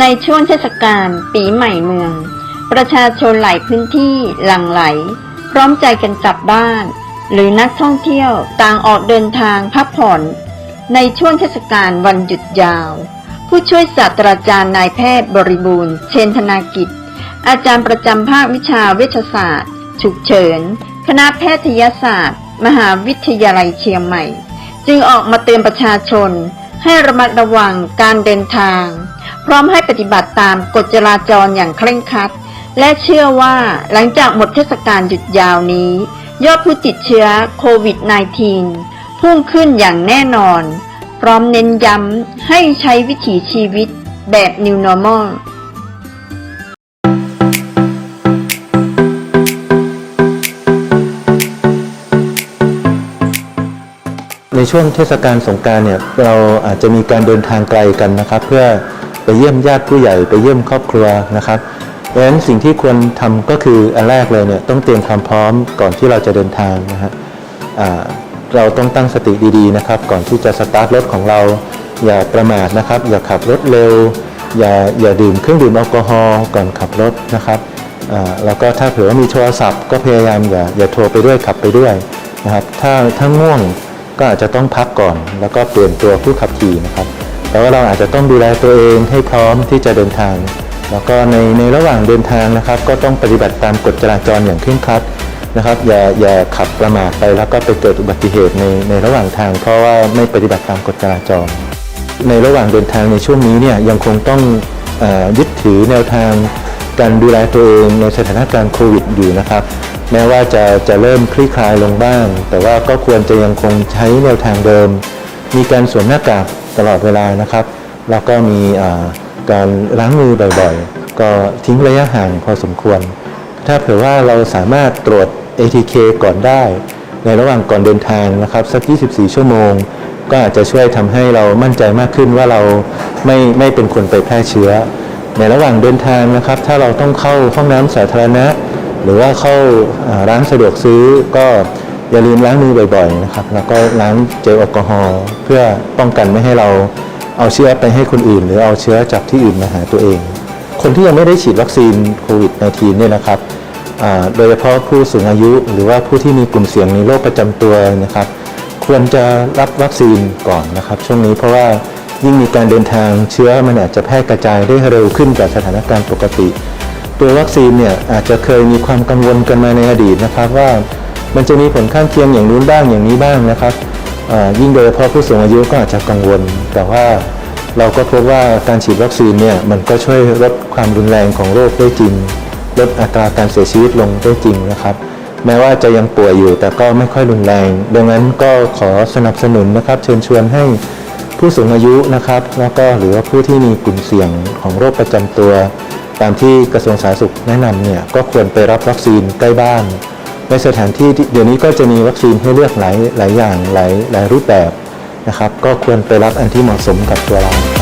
ในช่วงเทศกาลปีใหม่เมือง ประชาชนหลายพื้นที่หลั่งไหล พร้อมใจกันกลับบ้าน หรือนักท่องเที่ยวต่างออกเดินทางพักผ่อน ในช่วงเทศกาลวันหยุดยาว ผู้ช่วยศาสตราจารย์นายแพทย์บริบูรณ์ เชนธนากิจ อาจารย์ประจำภาควิชาเวชศาสตร์ ฉุกเฉิน คณะแพทยศาสตร์ มหาวิทยาลัยเชียงใหม่ จึงออกมาเตือนประชาชน ให้ระมัดระวังการเดินทาง พร้อมให้ปฏิบัติตามกฎจราจรอย่างเคร่งครัด และเชื่อว่าหลังจากหมดเทศกาลหยุดยาวนี้ ยอดผู้ติดเชื้อโควิด -19 พุ่งขึ้นอย่างแน่นอน พร้อมเน้นย้ำให้ใช้วิถีชีวิตแบบ New Normal ในช่วงเทศกาลสงการเนี่ยเราอาจจะมีการเดินทางไกลกันนะครับ เพื่อไปเยี่ยมญาติผู้ใหญ่ไปเยี่ยมครอบครัวนะครับดังนั้นสิ่งที่ควรทำก็คืออันแรกเลยเนี่ยต้องเตรียมความพร้อมก่อนที่เราจะเดินทางนะฮะเราต้องตั้งสติดีๆนะครับ ก่อนที่จะสตาร์ทรถของเรา อย่าประมาทนะครับ อย่าขับรถเร็ว อย่าอย่าดื่มเครื่องดื่มแอลกอฮอล์ก่อนขับรถนะครับแล้วก็ถ้าเผื่อว่ามีโทรศัพท์ ก็พยายามอย่าอย่าโทรไปด้วยขับไปด้วยนะครับถ้าถ้าง่วง ก็อาจจะต้องพักก่อน แล้วก็เปลี่ยนตัวผู้ขับขี่นะครับแต่ว่าเราอาจจะต้องดูแลตัวเองให้พร้อมที่จะเดินทาง แล้วก็ในในระหว่างเดินทางนะครับ ก็ต้องปฏิบัติตามกฎจราจรอย่างเคร่งครัดนะครับ อย่าอย่าขับประมาทไปแล้วก็ไปเกิดอุบัติเหตุในในระหว่างทาง เพราะว่าไม่ปฏิบัติตามกฎจราจร ในระหว่างเดินทางในช่วงนี้เนี่ยยังคงต้องอยึดถือแนวทางการดูแลตัวเองในสถานการณ์โควิดอยู่นะครับ แม้ว่าจะจะเริ่มคลี่คลายลงบ้าง แต่ว่าก็ควรจะยังคงใช้แนวทางเดิม มีการสวมหน้ากากตลอดเวลานะครับ แล้วก็มีการล้างมือบ่อยๆ ก็ทิ้งระยะห่างพอสมควร ถ้าเผื่อว่าเราสามารถตรวจ ATK ก่อนได้ ในระหว่างก่อนเดินทางนะครับสัก 24 ชั่วโมง ก็อาจจะช่วยทำให้เรามั่นใจมากขึ้นว่าเราไม่ไม่เป็นคนไปแพร่เชื้อ ในระหว่างเดินทางนะครับ ถ้าเราต้องเข้าห้องน้ำสาธารณะ หรือว่าเข้าร้านสะดวกซื้อก็อย่าลืมล้างมือบ่อยๆนะครับ แล้วก็ล้างเจลแอลกอฮอล์เพื่อป้องกันไม่ให้เราเอาเชื้อไปให้คนอื่น หรือเอาเชื้อจากที่อื่นมาหาตัวเอง คนที่ยังไม่ได้ฉีดวัคซีนโควิด -19 เนี่ยนะครับโดยเฉพาะผู้สูงอายุหรือว่าผู้ที่มีกลุ่มเสี่ยงในโรคประจำตัวนะครับ ควรจะรับวัคซีนก่อนนะครับ ช่วงนี้เพราะว่ายิ่งมีการเดินทางเชื้อมันอาจจะแพร่กระจายได้เร็วขึ้นกว่าสถานการณ์ปกติ ตัววัคซีนเนี่ยอาจจะเคยมีความกังวลกันมาในอดีตนะครับว่ามันจะมีผลข้างเคียงอย่างนู้นบ้างอย่างนี้บ้างนะครับยิ่งโดยเฉพาะผู้สูงอายุก็อาจจะกังวล แต่ว่าเราก็พบว่าการฉีดวัคซีนเนี่ยมันก็ช่วยลดความรุนแรงของโรคได้จริง ลดอัตราการเสียชีวิตลงได้จริงนะครับ แม้ว่าจะยังป่วยอยู่แต่ก็ไม่ค่อยรุนแรง ดังนั้นก็ขอสนับสนุนนะครับ เชิญชวนให้ผู้สูงอายุนะครับ แล้วก็หรือว่าผู้ที่มีกลุ่มเสี่ยงของโรคประจำตัว ตามที่กระทรวงสาธารณสุขแนะนำเนี่ยก็ควรไปรับวัคซีนใกล้บ้าน ในสถานที่เดี๋ยวนี้ก็จะมีวัคซีนให้เลือกหลายหลายอย่างหลายหลายรูปแบบนะครับ ก็ควรไปรับอันที่เหมาะสมกับตัวเรา